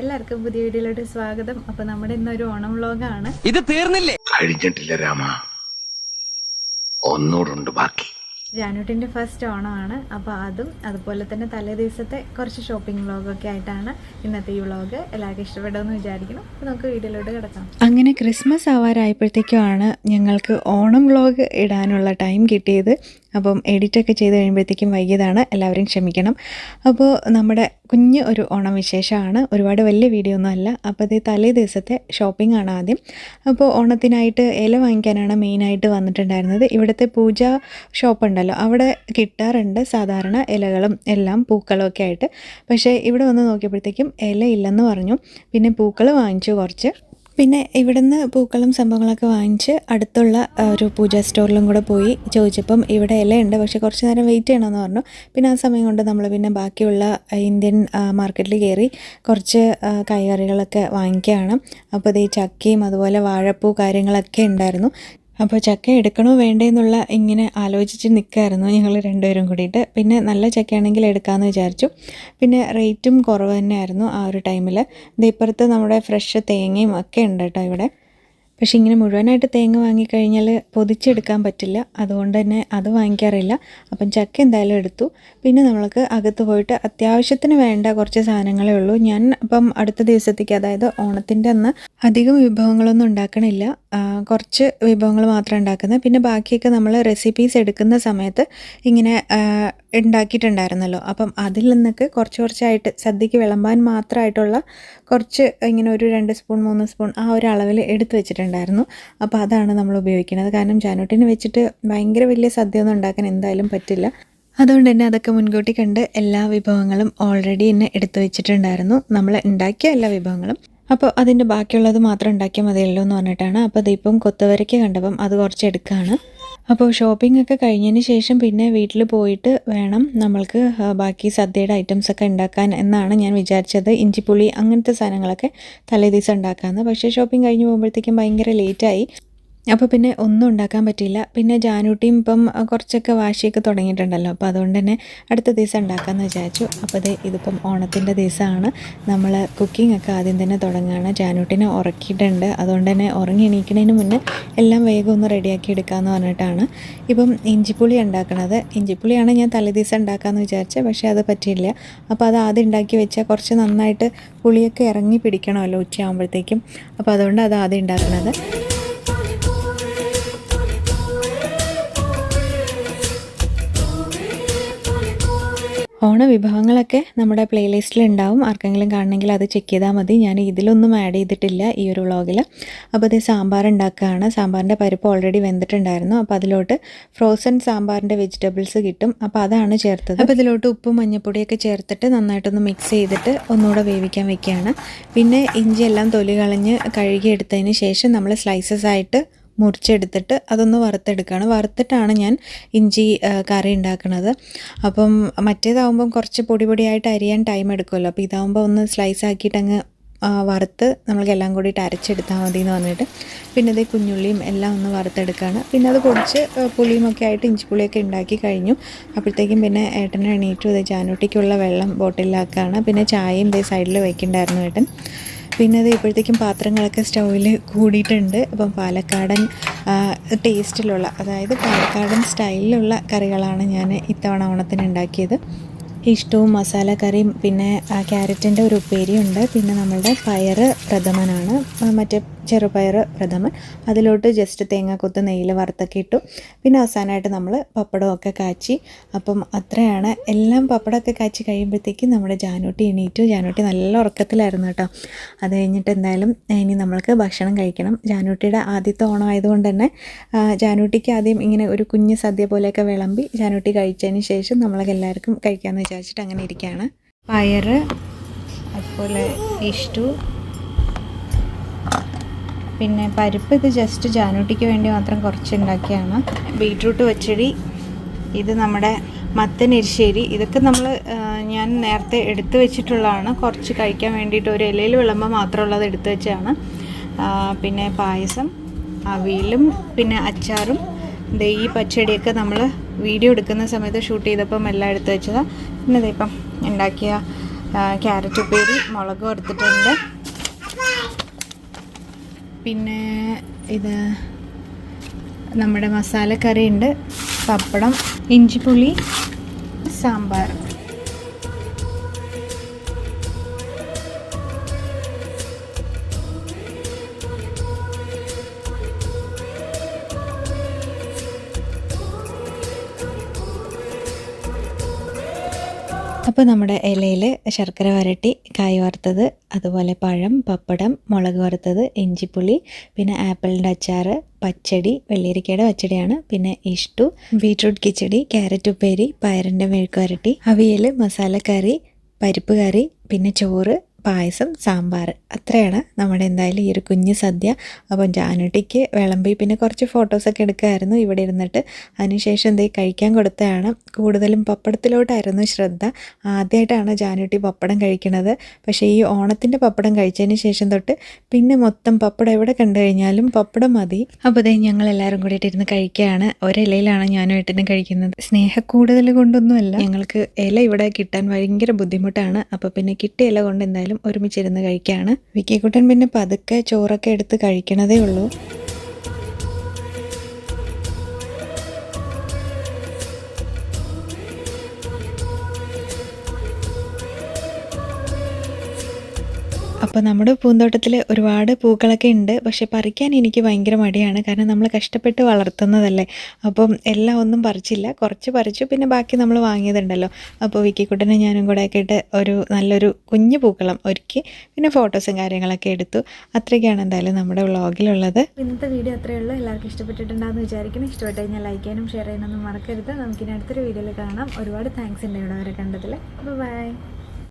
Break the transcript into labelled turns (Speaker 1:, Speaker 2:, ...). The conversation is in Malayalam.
Speaker 1: എല്ലാവർക്കും പുതിയ വീഡിയോയിലോട്ട് സ്വാഗതം. അപ്പൊ നമ്മുടെ ഇന്നൊരു ഓണം വ്ലോഗാണ്.
Speaker 2: ഇത് തീർന്നില്ലേ?
Speaker 3: കഴിഞ്ഞിട്ടില്ല രാമ. ഒന്നൂടുണ്ട് ബാക്കി.
Speaker 1: ജാനുട്ടിന്റെ ഫസ്റ്റ് ഓണമാണ്. അപ്പൊ അതും അതുപോലെ തന്നെ തലേ ദിവസത്തെ കുറച്ച് ഷോപ്പിംഗ് വ്ലോഗൊക്കെ ആയിട്ടാണ് ഇന്നത്തെ ഈ വ്ളോഗ് എല്ലാവർക്കും ഇഷ്ടപ്പെടുമെന്ന് വിചാരിക്കണം നമുക്ക് വീഡിയോയിലോട്ട് കിടക്കാം. അങ്ങനെ ക്രിസ്മസ് ആവാറായപ്പോഴത്തേക്കുമാണ് ഞങ്ങൾക്ക് ഓണം വ്ളോഗ് ഇടാനുള്ള ടൈം കിട്ടിയത്. അപ്പം എഡിറ്റൊക്കെ ചെയ്ത് കഴിയുമ്പോഴത്തേക്കും വൈകിയതാണ്. എല്ലാവരും ക്ഷമിക്കണം. അപ്പോൾ നമ്മുടെ കുഞ്ഞ് ഒരു ഓണം വിശേഷമാണ്. ഒരുപാട് വലിയ വീഡിയോ ഒന്നും അല്ല. അപ്പോൾ ഇത് തലേ ദിവസത്തെ ഷോപ്പിംഗ് ആണ് ആദ്യം. അപ്പോൾ ഓണത്തിനായിട്ട് ഇല വാങ്ങിക്കാനാണ് മെയിനായിട്ട് വന്നിട്ടുണ്ടായിരുന്നത്. ഇവിടുത്തെ പൂജ ഷോപ്പ് ഉണ്ടല്ലോ. അവിടെ കിട്ടാറുണ്ട് സാധാരണ ഇലകളും എല്ലാം പൂക്കളും ഒക്കെ ആയിട്ട്. പക്ഷേ ഇവിടെ വന്ന് നോക്കിയപ്പോഴത്തേക്കും ഇല ഇല്ലെന്ന് പറഞ്ഞു. പിന്നെ പൂക്കൾ വാങ്ങിച്ചു കുറച്ച്. പിന്നെ ഇവിടുന്ന് പൂക്കളും സംഭവങ്ങളൊക്കെ വാങ്ങിച്ച് അടുത്തുള്ള ഒരു പൂജാ സ്റ്റോറിലും കൂടെ പോയി ചോദിച്ചപ്പം ഇവിടെ ഇലയുണ്ട് പക്ഷേ കുറച്ച് നേരം വെയിറ്റ് ചെയ്യണമെന്ന് പറഞ്ഞു. പിന്നെ ആ സമയം കൊണ്ട് നമ്മൾ പിന്നെ ബാക്കിയുള്ള ഇന്ത്യൻ മാർക്കറ്റിൽ കയറി കുറച്ച് കൈകറികളൊക്കെ വാങ്ങിക്കുകയാണ്. അപ്പോൾ ഇത് ഈ ചക്കയും അതുപോലെ വാഴപ്പൂ കാര്യങ്ങളൊക്കെ ഉണ്ടായിരുന്നു. അപ്പോൾ ചക്ക എടുക്കണോ വേണ്ടെന്നുള്ള ഇങ്ങനെ ആലോചിച്ച് നിൽക്കായിരുന്നു ഞങ്ങൾ രണ്ടുപേരും കൂടിയിട്ട്. പിന്നെ നല്ല ചക്കയാണെങ്കിൽ എടുക്കാമെന്ന് വിചാരിച്ചു. പിന്നെ റേറ്റും കുറവ് തന്നെയായിരുന്നു ആ ഒരു ടൈമിൽ ഇപ്പുറത്ത് നമ്മുടെ ഫ്രഷ് തേങ്ങയും ഒക്കെ ഉണ്ട് കേട്ടോ ഇവിടെ. പക്ഷേ ഇങ്ങനെ മുഴുവനായിട്ട് തേങ്ങ വാങ്ങിക്കഴിഞ്ഞാൽ പൊതിച്ചെടുക്കാൻ പറ്റില്ല. അതുകൊണ്ട് തന്നെ അത് വാങ്ങിക്കാറില്ല. അപ്പം ചക്ക എന്തായാലും എടുത്തു. പിന്നെ നമ്മൾക്ക് അകത്ത് പോയിട്ട് അത്യാവശ്യത്തിന് വേണ്ട കുറച്ച് സാധനങ്ങളേ ഉള്ളൂ. ഞാൻ അപ്പം അടുത്ത ദിവസത്തേക്ക് അതായത് ഓണത്തിന്റെ അന്ന് അധികം വിഭവങ്ങളൊന്നും ഉണ്ടാക്കണില്ല. കുറച്ച് വിഭവങ്ങൾ മാത്രം ഉണ്ടാക്കുന്നത്. പിന്നെ ബാക്കിയൊക്കെ നമ്മൾ റെസിപ്പീസ് എടുക്കുന്ന സമയത്ത് ഇങ്ങനെ ഉണ്ടാക്കിയിട്ടുണ്ടായിരുന്നല്ലോ. അപ്പം അതിൽ നിന്നൊക്കെ കുറച്ച് കുറച്ചായിട്ട് സദ്യക്ക് വിളമ്പാൻ മാത്രമായിട്ടുള്ള കുറച്ച് ഇങ്ങനെ ഒരു രണ്ട് സ്പൂൺ മൂന്ന് സ്പൂൺ ആ ഒരു അളവിൽ എടുത്തു എടുത്ത് വെച്ചിട്ടുണ്ടായിരുന്നു അപ്പോൾ അതാണ് നമ്മൾ ഉപയോഗിക്കുന്നത്. കാരണം ജാനൂട്ടിന് വെച്ചിട്ട് ഭയങ്കര വലിയ സദ്യ ഒന്നും ഉണ്ടാക്കാൻ എന്തായാലും പറ്റില്ല. അതുകൊണ്ട് തന്നെ അതൊക്കെ മുൻകൂട്ടി കണ്ട് എല്ലാ വിഭവങ്ങളും ഓൾറെഡി എന്നെ എടുത്തു വെച്ചിട്ടുണ്ടായിരുന്നു. നമ്മൾ ഉണ്ടാക്കിയ എല്ലാ വിഭവങ്ങളും. അപ്പോൾ അതിന്റെ ബാക്കിയുള്ളത് മാത്രം ഉണ്ടാക്കിയാൽ മതിയല്ലോ എന്ന് പറഞ്ഞിട്ടാണ്. അപ്പോൾ ഇതിപ്പം കൊത്തവരയ്ക്ക് കണ്ടപ്പം അത് കുറച്ച് എടുക്കുകയാണ്. അപ്പോൾ ഷോപ്പിംഗ് ഒക്കെ കഴിഞ്ഞതിന് ശേഷം പിന്നെ വീട്ടിൽ പോയിട്ട് വേണം നമ്മൾക്ക് ബാക്കി സദ്യയുടെ ഐറ്റംസ് ഒക്കെ ഉണ്ടാക്കാൻ എന്നാണ് ഞാൻ വിചാരിച്ചത്. ഇഞ്ചിപ്പുളി അങ്ങനത്തെ സാധനങ്ങളൊക്കെ തലേദിവസം ഉണ്ടാക്കാമെന്ന്. പക്ഷേ ഷോപ്പിംഗ് കഴിഞ്ഞ് പോകുമ്പോഴത്തേക്കും ഭയങ്കര ലേറ്റായി അപ്പോൾ പിന്നെ ഒന്നും ഉണ്ടാക്കാൻ പറ്റിയില്ല. പിന്നെ ജാനൂട്ടിയും ഇപ്പം കുറച്ചൊക്കെ വാശിയൊക്കെ തുടങ്ങിയിട്ടുണ്ടല്ലോ. അപ്പോൾ അതുകൊണ്ട് തന്നെ അടുത്ത ദിവസം ഉണ്ടാക്കാമെന്ന് വിചാരിച്ചു. അപ്പോൾ ദേ ഇതിപ്പം ഓണത്തിന്റെ ദിവസമാണ്. നമ്മൾ കുക്കിംഗ് ഒക്കെ ആദ്യം തന്നെ തുടങ്ങുകയാണ് ജാനൂട്ടിനെ ഉറക്കിയിട്ടുണ്ട്. അതുകൊണ്ട് തന്നെ ഉറങ്ങി എണീക്കുന്നതിന് മുന്നേ എല്ലാം വേഗം ഒന്ന് റെഡിയാക്കി എടുക്കാമെന്ന് പറഞ്ഞിട്ടാണ്. ഇപ്പം ഇഞ്ചിപ്പുളി ഉണ്ടാക്കണത്. ഇഞ്ചിപ്പുളിയാണ് ഞാൻ തലേദിവസം ഉണ്ടാക്കാമെന്ന് വിചാരിച്ചത് പക്ഷേ അത് പറ്റിയില്ല. അപ്പോൾ അത് ആദ്യം ഉണ്ടാക്കി വെച്ചാൽ കുറച്ച് നന്നായിട്ട് പുളിയൊക്കെ ഇറങ്ങി പിടിക്കണമല്ലോ ഉച്ചയാകുമ്പോഴത്തേക്കും അപ്പോൾ അതുകൊണ്ട് അത് ആദ്യം ഉണ്ടാക്കണത്. ഓണ വിഭവങ്ങളൊക്കെ നമ്മുടെ പ്ലേലിസ്റ്റിൽ ഉണ്ടാവും ആർക്കെങ്കിലും കാണണമെങ്കിൽ അത് ചെക്ക് ചെയ്താൽ മതി. ഞാൻ ഇതിലൊന്നും ആഡ് ചെയ്തിട്ടില്ല ഈ ഒരു വ്ളോഗിൽ അപ്പോൾ ഇത് സാമ്പാർ ഉണ്ടാക്കുകയാണ് സാമ്പാറിന്റെ പരിപ്പ് ഓൾറെഡി വെന്തിട്ടുണ്ടായിരുന്നു. അപ്പോൾ അതിലോട്ട് ഫ്രോസൺ സാമ്പാറിന്റെ വെജിറ്റബിൾസ് കിട്ടും. അപ്പോൾ അതാണ് ചേർത്തത്. അപ്പോൾ ഇതിലോട്ട് ഉപ്പും മഞ്ഞൾപ്പൊടിയൊക്കെ ചേർത്തിട്ട് നന്നായിട്ടൊന്ന് മിക്സ് ചെയ്തിട്ട് ഒന്നുകൂടെ വേവിക്കാൻ വെക്കുകയാണ്. പിന്നെ ഇഞ്ചി എല്ലാം തൊലി കളഞ്ഞ് കഴുകിയെടുത്തതിന് ശേഷം നമ്മൾ സ്ലൈസസ് ആയിട്ട് മുറിച്ചെടുത്തിട്ട് അതൊന്ന് വറുത്തെടുക്കുകയാണ്. വറുത്തിട്ടാണ് ഞാൻ ഇഞ്ചി കറി ഉണ്ടാക്കുന്നത്. അപ്പം മറ്റേതാവുമ്പം കുറച്ച് പൊടി പൊടിയായിട്ട് അരിയാൻ ടൈം എടുക്കുമല്ലോ. അപ്പോൾ ഇതാവുമ്പോൾ ഒന്ന് സ്ലൈസ് ആക്കിയിട്ട് അങ്ങ് വറുത്ത് നമ്മൾക്ക് എല്ലാം കൂടിയിട്ട് അരച്ചെടുത്താൽ മതി എന്ന് പറഞ്ഞിട്ട് പിന്നെ ഇത് കുഞ്ഞുള്ളിയും എല്ലാം ഒന്ന് വറുത്തെടുക്കുകയാണ്. പിന്നെ അത് പൊടിച്ച് പുളിയുമൊക്കെ ആയിട്ട് ഇഞ്ചിപ്പുളിയൊക്കെ ഉണ്ടാക്കി കഴിഞ്ഞു. അപ്പോഴത്തേക്കും പിന്നെ ഏട്ടനെ എണീറ്റു ഇത് ജാനൂട്ടിക്കുള്ള വെള്ളം ബോട്ടിലാക്കുകയാണ് പിന്നെ ചായയും ഇതേ സൈഡിൽ വയ്ക്കണ്ടായിരുന്നു ഏട്ടൻ. പിന്നെ അത് ഇപ്പോഴത്തേക്കും പാത്രങ്ങളൊക്കെ സ്റ്റൗവിൽ കൂടിയിട്ടുണ്ട്. അപ്പം പാലക്കാടൻ ടേസ്റ്റിലുള്ള അതായത് പാലക്കാടൻ സ്റ്റൈലിലുള്ള കറികളാണ് ഞാൻ ഇത്തവണ ഓണത്തിന് ഉണ്ടാക്കിയത്. ഇഷ്ടവും മസാല കറിയും പിന്നെ ക്യാരറ്റിന്റെ ഒരു ഉപ്പേരിയുണ്ട്. പിന്നെ നമ്മളുടെ പയറ് പ്രഥമനാണ്. മറ്റേ ചെറുപയർ പ്രഥമൻ. അതിലോട്ട് ജസ്റ്റ് തേങ്ങാക്കൊത്ത് നെയ്യിൽ വറുത്തൊക്കെ ഇട്ടു. പിന്നെ അവസാനമായിട്ട് നമ്മൾ പപ്പടമൊക്കെ കാച്ചി. അപ്പം അത്രയാണ്. എല്ലാം പപ്പടമൊക്കെ കാച്ചി കഴിയുമ്പോഴത്തേക്കും നമ്മുടെ ജാനൂട്ടി എണീറ്റു. ജാനൂട്ടി നല്ല ഉറക്കത്തിലായിരുന്നു കേട്ടോ. അത് കഴിഞ്ഞിട്ട് എന്തായാലും ഇനി നമ്മൾക്ക് ഭക്ഷണം കഴിക്കണം. ജാനൂട്ടിയുടെ ആദ്യത്തെ ഓണം ആയതുകൊണ്ട് തന്നെ ജാനൂട്ടിക്ക് ആദ്യം ഇങ്ങനെ ഒരു കുഞ്ഞ് സദ്യ പോലെയൊക്കെ വിളമ്പി ജാനൂട്ടി കഴിച്ചതിന് ശേഷം നമ്മളെല്ലാവർക്കും കഴിക്കാമെന്ന് വിചാരിച്ചിട്ട് അങ്ങനെ ഇരിക്കുകയാണ് പയർ അതുപോലെ ഇഷ്ടു. പിന്നെ പരിപ്പ് ഇത് ജസ്റ്റ് ജാനൂട്ടിക്ക് വേണ്ടി മാത്രം കുറച്ച് ഉണ്ടാക്കിയാണ് ബീട്രൂട്ട് വെച്ചടി ഇത് നമ്മുടെ മത്തൻ എരിശ്ശേരി. ഇതൊക്കെ നമ്മൾ ഞാൻ നേരത്തെ എടുത്തു വെച്ചിട്ടുള്ളതാണ്. കുറച്ച് കഴിക്കാൻ വേണ്ടിയിട്ട് ഒരു ഇലയിൽ വിളമ്പ് മാത്രമുള്ളത് എടുത്തു വെച്ചതാണ്. പിന്നെ പായസം അവിയലും പിന്നെ അച്ചാറും. ഈ പച്ചടിയൊക്കെ നമ്മൾ വീഡിയോ എടുക്കുന്ന സമയത്ത് ഷൂട്ട് ചെയ്തപ്പം എല്ലാം എടുത്തു വെച്ചതാണ് പിന്നെ ഇതിപ്പം ഉണ്ടാക്കിയ ക്യാരറ്റ് ഉപ്പേരി മുളക് വറുത്തിട്ടുണ്ട്. പിന്നെ ഇത് നമ്മുടെ മസാലക്കറി ഉണ്ട്. പപ്പടം ഇഞ്ചിപ്പുളി സാമ്പാർ. അപ്പോൾ നമ്മുടെ ഇലയിൽ ശർക്കര വരട്ടി കായ് വറുത്തത് അതുപോലെ പഴം പപ്പടം മുളക് വറുത്തത് ഇഞ്ചിപ്പുളി പിന്നെ ആപ്പിളിന്റെ അച്ചാർ പച്ചടി വെള്ളരിക്കയുടെ പച്ചടിയാണ് പിന്നെ ഇഷ്ടു ബീട്രൂട്ട് കിച്ചടി ക്യാരറ്റ് ഉപ്പേരി പയറിന്റെ മെഴുക്ക് വരട്ടി അവിയൽ മസാലക്കറി പരിപ്പ് കറി പിന്നെ ചോറ് പായസം സാമ്പാർ. അത്രയാണ് നമ്മുടെ എന്തായാലും ഈ ഒരു കുഞ്ഞു സദ്യ. അപ്പം ജാനുട്ടിക്ക് വിളമ്പി പിന്നെ കുറച്ച് ഫോട്ടോസൊക്കെ എടുക്കുമായിരുന്നു ഇവിടെ ഇരുന്നിട്ട് അതിനുശേഷം എന്തേ കഴിക്കാൻ കൊടുത്തതാണ്. കൂടുതലും പപ്പടത്തിലോട്ടായിരുന്നു ശ്രദ്ധ. ആദ്യമായിട്ടാണ് ജാനുട്ടി പപ്പടം കഴിക്കുന്നത്. പക്ഷേ ഈ ഓണത്തിന്റെ പപ്പടം കഴിച്ചതിന് ശേഷം തൊട്ട് പിന്നെ മൊത്തം പപ്പടം എവിടെ കണ്ടു കഴിഞ്ഞാലും പപ്പടം മതി. അപ്പോൾ അതേ ഞങ്ങൾ എല്ലാവരും കൂടിയിട്ട് ഇരുന്ന് കഴിക്കുകയാണ്. ഒരിലയിലാണ് ഞാനും ഏട്ടനും കഴിക്കുന്നത്. സ്നേഹക്കൂടുതൽ കൊണ്ടൊന്നുമല്ല. ഞങ്ങൾക്ക് ഇല ഇവിടെ കിട്ടാൻ ഭയങ്കര ബുദ്ധിമുട്ടാണ്. അപ്പോൾ പിന്നെ കിട്ടിയ ഇല കൊണ്ട് എന്തായാലും ഒരുമിച്ചിരുന്ന് കഴിക്കുകയാണ് വിക്കിക്കുട്ടൻ പിന്നെ പതുക്കെ ചോറൊക്കെ എടുത്ത് കഴിക്കണതേ ഉള്ളൂ. അപ്പോൾ നമ്മുടെ പൂന്തോട്ടത്തിൽ ഒരുപാട് പൂക്കളൊക്കെ ഉണ്ട്. പക്ഷെ പറിക്കാൻ എനിക്ക് ഭയങ്കര മടിയാണ്. കാരണം നമ്മൾ കഷ്ടപ്പെട്ട് വളർത്തുന്നതല്ലേ. അപ്പം എല്ലാം ഒന്നും പറിച്ചില്ല. കുറച്ച് പറിച്ചു. പിന്നെ ബാക്കി നമ്മൾ വാങ്ങിയതുണ്ടല്ലോ. അപ്പോൾ വിക്കിക്കുട്ടനെ ഞാനും കൂടെ ആക്കിയിട്ട് ഒരു നല്ലൊരു കുഞ്ഞു പൂക്കളം ഒരുക്കി. പിന്നെ ഫോട്ടോസും കാര്യങ്ങളൊക്കെ എടുത്തു. അത്രയൊക്കെയാണ് എന്തായാലും നമ്മുടെ വ്ളോഗിലുള്ളത്. ഇന്നത്തെ വീഡിയോ അത്രയേ ഉള്ളൂ. എല്ലാവർക്കും ഇഷ്ടപ്പെട്ടിട്ടുണ്ടാകുന്ന വിചാരിക്കുന്നു. ഇഷ്ടപ്പെട്ട് കഴിഞ്ഞാൽ ലൈക്ക് ചെയ്യാനും ഷെയർ ചെയ്യാനൊന്നും മറക്കരുത്. നമുക്കിനി അടുത്തൊരു വീഡിയോയിൽ കാണാം. ഒരുപാട് താങ്ക്സ് ഉണ്ട് ഇവിടെ വരെ കണ്ടതിൽ ബൈ